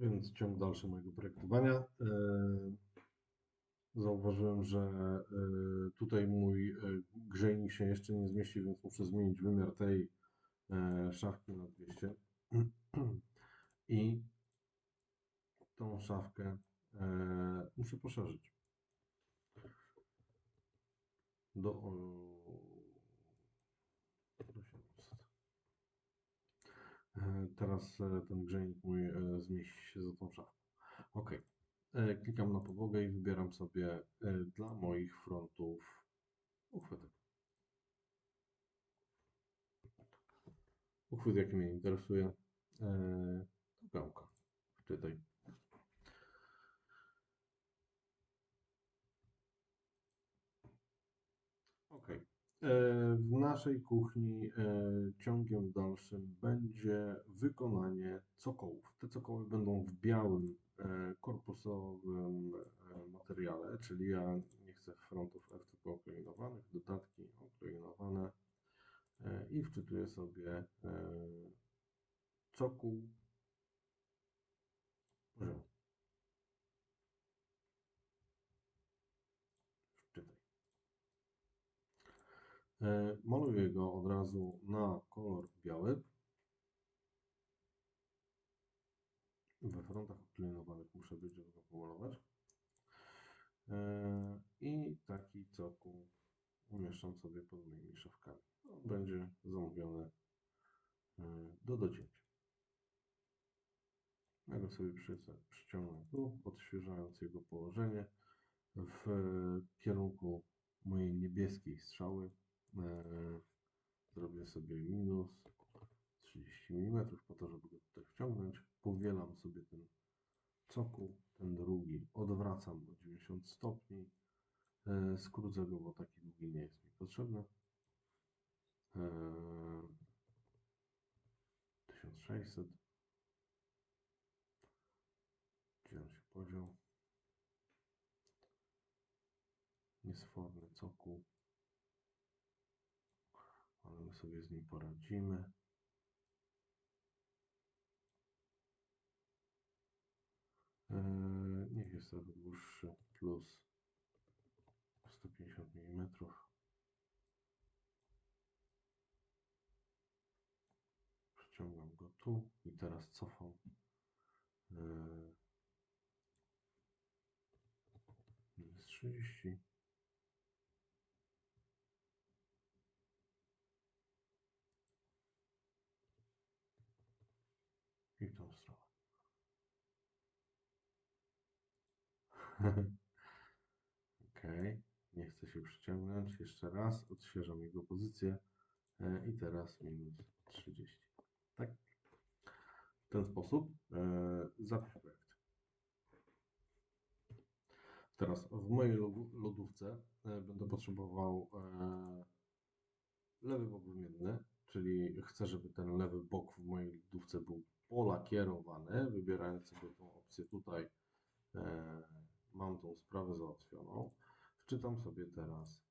Więc ciąg dalszy mojego projektowania. E, Zauważyłem, że e, tutaj mój e, grzejnik się jeszcze nie zmieści, więc muszę zmienić wymiar tej szafki na 200. I tą szafkę muszę poszerzyć. Do 700. E, Teraz e, ten grzejnik mój e, zmieści się za tą szafką. Ok. E, Klikam na podłogę i wybieram sobie e, dla moich frontów uchwyty. Uchwyt, jaki mnie interesuje, e, to gałka. Wczytaj. Ok. E, W naszej kuchni e, ciągiem dalszym będzie wykonanie cokołów. Te cokoły będą w białym e, korpusowym e, materiale, czyli ja nie chcę frontów F tylko dodatki oklejnowane e, i wczytuję sobie e, cokół poziomu. Wczytaj. E, Maluję go od razu na kolor biały. We frontach oklejnowanych muszę być, żeby go pomalować. E, I taki cokół umieszczam sobie pod moimi szafkami. On będzie zamówiony e, do docięcia. Ja go sobie przyciągnę tu, odświeżając jego położenie w kierunku mojej niebieskiej strzały. E, Zrobię sobie minus 30 mm po to, żeby go tutaj wciągnąć. Powielam sobie ten cokół, ten drugi odwracam o 90 stopni. E, Skrócę go, bo taki długi nie jest mi potrzebny. E, 1600. Gdzie on się podział? Niesforny cokół. Sobie z nim poradzimy. Eee, niech jest trochę dłuższy, plus 150 mm. Przyciągam go tu i teraz cofam. Eee, minus 30. I w tą stronę. Ok, nie chcę się przyciągnąć. Jeszcze raz odświeżam jego pozycję e, i teraz minus 30. Tak? W ten sposób e, zapisz projekt. Teraz w mojej lodówce e, będę potrzebował lewy bok wymienny, czyli chcę, żeby ten lewy bok w mojej lodówce był polakierowany. Wybierając sobie tą opcję tutaj, mam tą sprawę załatwioną. Wczytam sobie teraz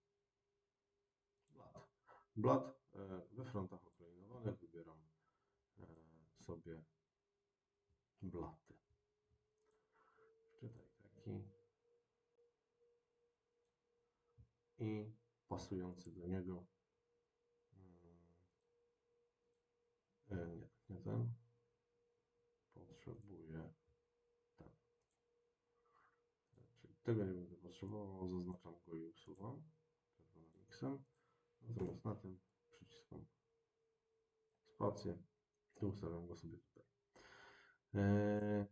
blat. Blat e, we frontach oklejnowanych wybieram e, sobie blaty. Wczytaj taki i pasujący do niego mm, e, nie, nie ten potrzebuję ten czyli tego nie będę potrzebował, zaznaczam go i usuwam czerwonym X-em. Natomiast na tym przyciskam spację i ustawiam go sobie tutaj. Eee,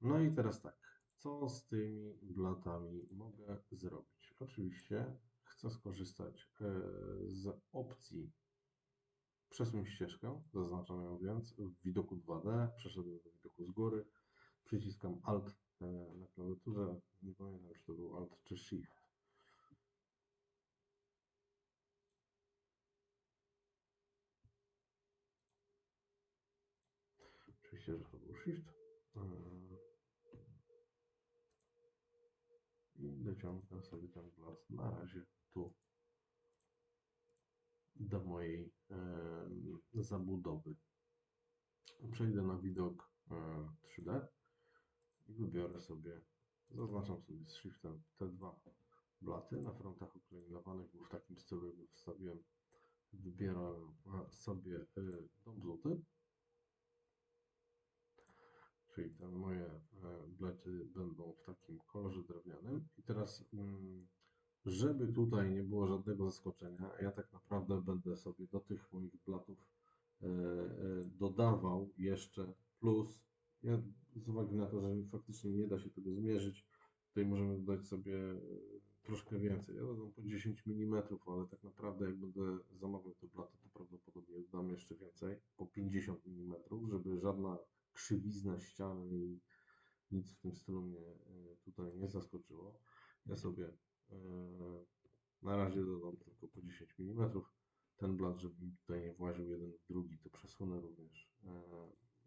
No i teraz tak, co z tymi blatami mogę zrobić? Oczywiście chcę skorzystać e, z opcji przesuń ścieżkę, zaznaczam ją więc w widoku 2D, przeszedłem do widoku z góry, przyciskam Alt E, na klawiaturze, nie pamiętam czy to był Alt czy Shift. Oczywiście, że to był Shift. E, I dociągnę sobie ten plac na razie tu do mojej zabudowy. Przejdę na widok e, 3D i wybiorę sobie, zaznaczam sobie z Shiftem te dwa blaty na frontach okręglowanych, bo w takim stylu go wstawiłem. Wybieram e, sobie e, dom złoty, czyli te moje e, blety będą w takim kolorze drewnianym. I teraz, mm, żeby tutaj nie było żadnego zaskoczenia, ja tak naprawdę będę sobie do tych moich blatów dodawał jeszcze plus ja z uwagi na to, że faktycznie nie da się tego zmierzyć, tutaj możemy dodać sobie troszkę więcej. Ja dodam po 10 mm, ale tak naprawdę jak będę zamawiał te blaty, to prawdopodobnie dodam jeszcze więcej, po 50 mm, żeby żadna krzywizna ściany i nic w tym stylu mnie e, tutaj nie zaskoczyło. Ja sobie e, na razie dodam tylko po 10 mm. Ten blat, żeby mi tutaj nie właził jeden w drugi, to przesunę również e,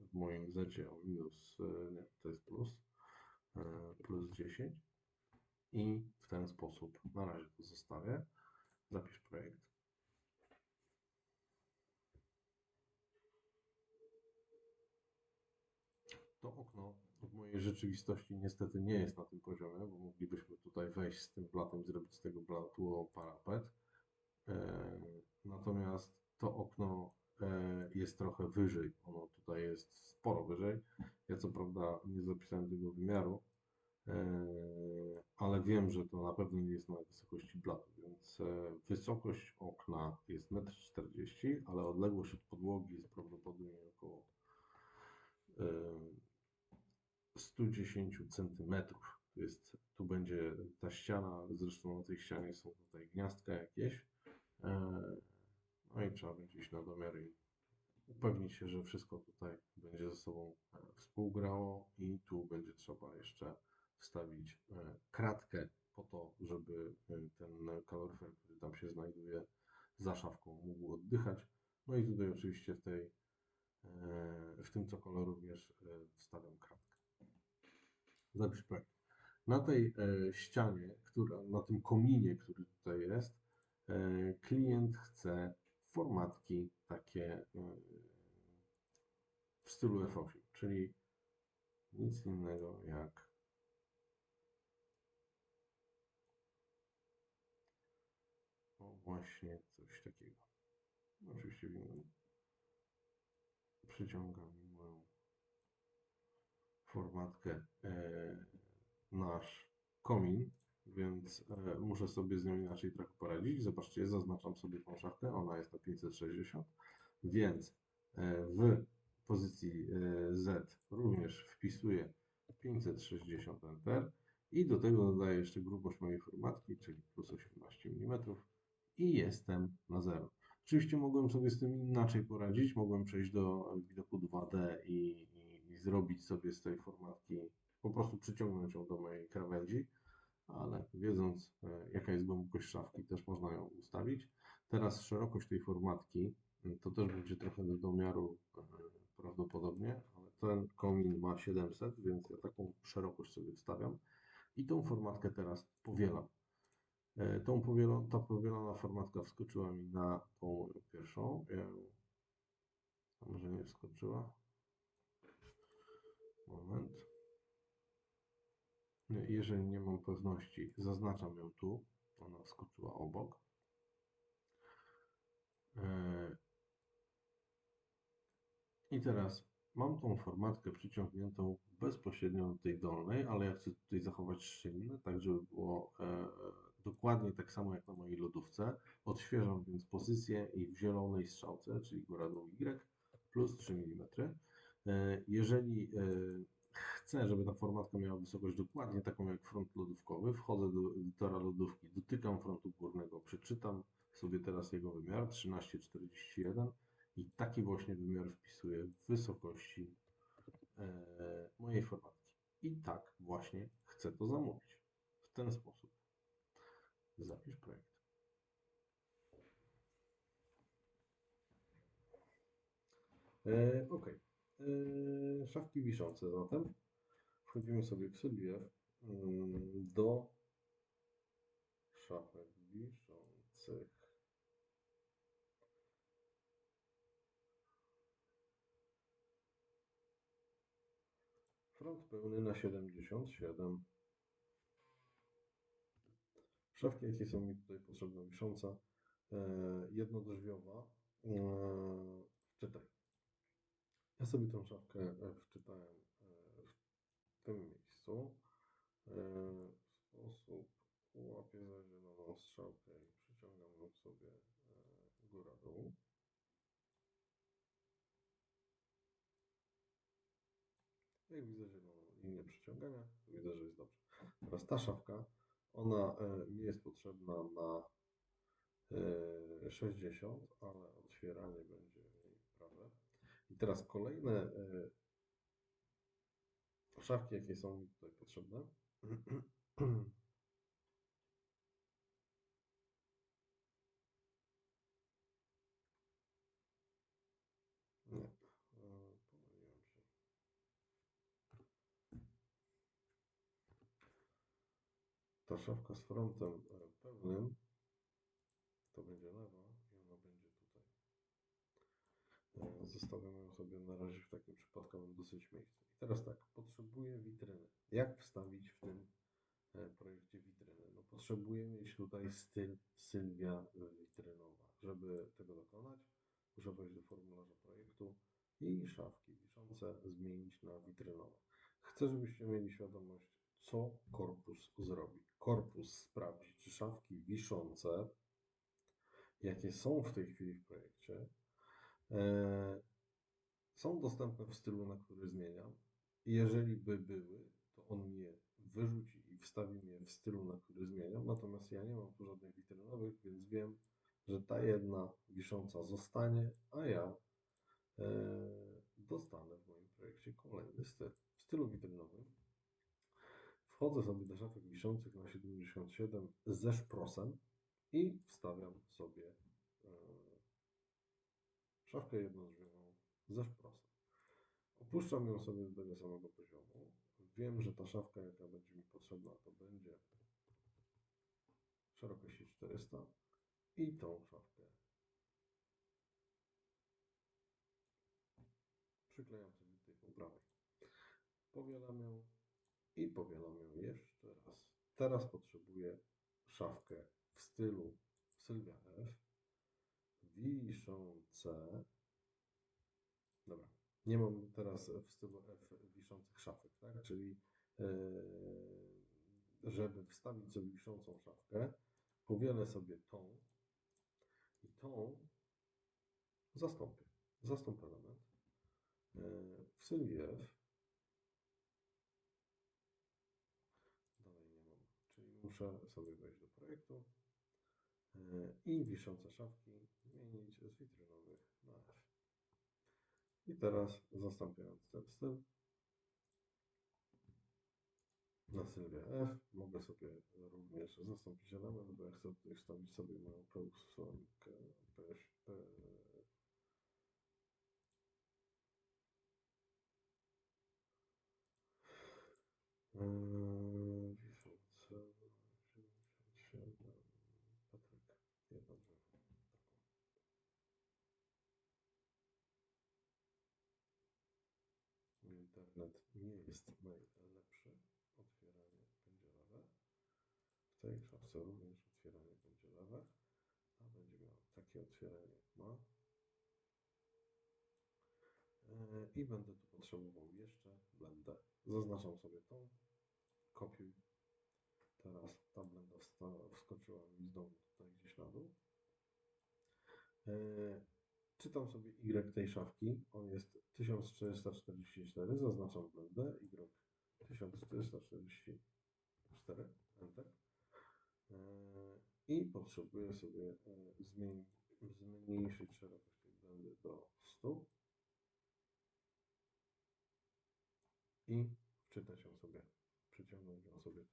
w moim zecie minus, nie, to jest plus, plus 10 i w ten sposób na razie to zostawię. Zapisz projekt. To okno w mojej rzeczywistości niestety nie jest na tym poziomie, bo moglibyśmy tutaj wejść z tym blatem, zrobić z tego blatu parapet. E, natomiast to okno e, jest trochę wyżej. Ono tutaj jest sporo wyżej. Ja co prawda nie zapisałem tego wymiaru, e, ale wiem, że to na pewno nie jest na wysokości blatu, więc wysokość okna jest 1,40 m, ale odległość od podłogi jest prawdopodobnie około 110 cm. To jest, tu będzie ta ściana, zresztą na tej ścianie są tutaj gniazdka jakieś. E, no i trzeba będzie iść na domiar i upewnić się, że wszystko tutaj będzie ze sobą e, współgrało i tu będzie trzeba jeszcze wstawić e, kratkę po to, żeby ten kaloryfer, który tam się znajduje za szafką mógł oddychać. No i tutaj oczywiście w tej w tym cokolu również wstawiam kratkę zapisz projekt. Na tej e, ścianie, która, na tym kominie, który tutaj jest, e, klient chce formatki takie e, w stylu F8, czyli nic innego jak o właśnie coś takiego. Oczywiście przyciągam moją formatkę e, nasz komin, więc e, muszę sobie z nią inaczej trochę poradzić. Zobaczcie, zaznaczam sobie tą szafkę, ona jest na 560, więc e, w pozycji Z również wpisuję 560 Enter i do tego dodaję jeszcze grubość mojej formatki, czyli plus 18 mm i jestem na 0. Oczywiście mogłem sobie z tym inaczej poradzić, mogłem przejść do widoku 2D i, zrobić sobie z tej formatki, po prostu przyciągnąć ją do mojej krawędzi, ale wiedząc e, jaka jest głębokość szafki, też można ją ustawić. Teraz szerokość tej formatki mm, to też będzie trochę do domiaru e, prawdopodobnie, ale ten komin ma 700, więc ja taką szerokość sobie wstawiam i tą formatkę teraz powielam. E, tą powielą, ta powielona formatka wskoczyła mi na tą pierwszą. Ja, może nie wskoczyła? Moment. Jeżeli nie mam pewności, zaznaczam ją tu. Ona wskoczyła obok. E, I teraz mam tą formatkę przyciągniętą bezpośrednio do tej dolnej, ale ja chcę tutaj zachować szczelinę, tak żeby było e, dokładnie tak samo jak na mojej lodówce. Odświeżam więc pozycję i w zielonej strzałce, czyli góra dół Y, plus 3 mm. E, jeżeli chcę, żeby ta formatka miała wysokość dokładnie taką jak front lodówkowy, wchodzę do edytora lodówki, dotykam frontu górnego, przeczytam sobie teraz jego wymiar 1341 i taki właśnie wymiar wpisuję w wysokości e, mojej formatki. I tak właśnie chcę to zamówić. W ten sposób. Zapisz projekt. E, ok. E, szafki wiszące zatem. Wchodzimy sobie w sobie mm, do szafek wiszących. Kąt pełny na 77. Szafki, jakie są mi tutaj potrzebne, wisząca, e, jednodrzwiowa. E, wczytaj. Ja sobie tą szafkę e, wczytałem w tym miejscu. E, w sposób łapię za zieloną strzałkę i przyciągam ją sobie e, góra-dół. Jak widzę zieloną linię przyciągania, widzę, że jest dobrze. Teraz ta szafka, ona e, mi jest potrzebna na e, 60, ale otwieranie będzie prawe. I teraz kolejne e, szafki, jakie są tutaj potrzebne. Nie, e, pomyliłem się. Ta szafka z frontem e, pełnym to będzie lewa i ona będzie tutaj. E, Zostawiam ją sobie na razie w takim przypadkowym dosyć miejscu. I teraz tak, potrzebuję witryny. Jak wstawić w tym e, projekcie witryny? No potrzebuję mieć tutaj styl Sylwia witrynowa. Żeby tego dokonać, muszę wejść do formularza projektu i szafki wiszące zmienić na witrynowe. Chcę, żebyście mieli świadomość, co korpus zrobi. Korpus sprawdzi, czy szafki wiszące, jakie są w tej chwili w projekcie, e, są dostępne w stylu, na który zmieniam. Jeżeli by były, to on je wyrzuci i wstawi mnie w stylu, na który zmieniam. Natomiast ja nie mam tu żadnych witrynowych, więc wiem, że ta jedna wisząca zostanie, a ja e, dostanę w moim projekcie kolejny styl. W stylu witrynowym wchodzę sobie do szafek wiszących na 77 ze szprosem i wstawiam sobie e, szafkę jednodrzwiową ze szprosem. Opuszczam ją sobie do tego samego poziomu. Wiem, że ta szafka, jaka będzie mi potrzebna, to będzie szerokości 400 i tą szafkę przyklejam sobie tutaj po prawej. Powielam ją i powielam ją jeszcze raz. Teraz potrzebuję szafkę w stylu Sylwia F. Wiszące. Nie mam teraz w stylu F wiszących szafek, tak? Czyli e, żeby wstawić sobie wiszącą szafkę, powielę sobie tą i tą zastąpię. Zastąp element. E, W Sylwii F dalej nie mam, czyli muszę sobie wejść do projektu e, i wiszące szafki zmienić z witrynowych na F. I teraz zastępując ten styl na Sylwia F, mogę sobie również zastąpić element, bo ja chcę tutaj wstawić sobie moją pełsonkę PSP. Eee, Wiszące 77 Patryk, jedno drzewo. Internet nie jest najlepszy. Otwieranie będzie lewe. W tej szafce również otwieranie będzie lewe. A będzie miał takie otwieranie jak ma. Eee, I będę tu potrzebował jeszcze blendę. Zaznaczam sobie tą. Kopiuj. Teraz ta blenda wskoczyła mi z domu tutaj gdzieś na dół. Czytam sobie Y tej szafki. On jest 1444. Zaznaczam blendę. Y 1444. Enter. Eee, I potrzebuję sobie e, zmniejszyć szerokość tej blendy do 100. I wczytać ją sobie, przyciągnąć ją sobie